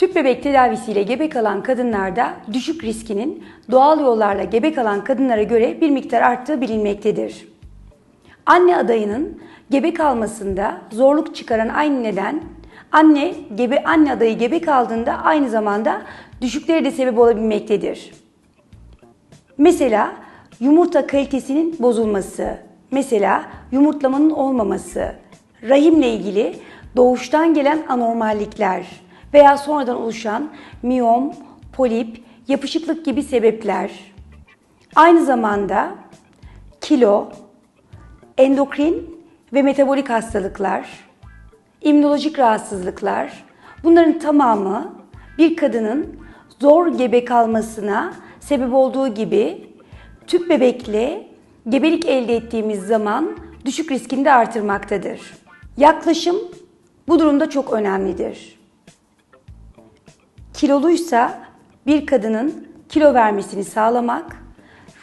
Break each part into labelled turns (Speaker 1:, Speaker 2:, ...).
Speaker 1: Tüp bebek tedavisiyle gebe kalan kadınlarda düşük riskinin doğal yollarla gebe kalan kadınlara göre bir miktar arttığı bilinmektedir. Anne adayının gebe kalmasında zorluk çıkaran aynı neden anne gebe anne adayı gebe kaldığında aynı zamanda düşükleri de sebep olabilmektedir. Mesela yumurta kalitesinin bozulması, mesela yumurtlamanın olmaması, rahimle ilgili doğuştan gelen anormallikler veya sonradan oluşan miyom, polip, yapışıklık gibi sebepler. Aynı zamanda kilo, endokrin ve metabolik hastalıklar, immünolojik rahatsızlıklar bunların tamamı bir kadının zor gebe kalmasına sebep olduğu gibi tüp bebekle gebelik elde ettiğimiz zaman düşük riskini de artırmaktadır. Yaklaşım bu durumda çok önemlidir. Kiloluysa bir kadının kilo vermesini sağlamak,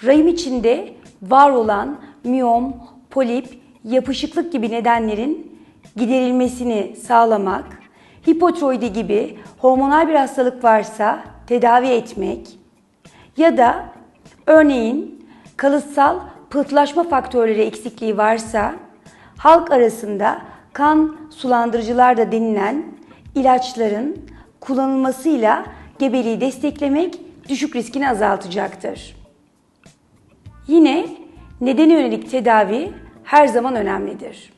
Speaker 1: rahim içinde var olan miyom, polip, yapışıklık gibi nedenlerin giderilmesini sağlamak, hipotiroidi gibi hormonal bir hastalık varsa tedavi etmek ya da örneğin kalıtsal pıhtılaşma faktörleri eksikliği varsa halk arasında kan sulandırıcılar da denilen ilaçların kullanılmasıyla gebeliği desteklemek düşük riskini azaltacaktır. Yine nedene yönelik tedavi her zaman önemlidir.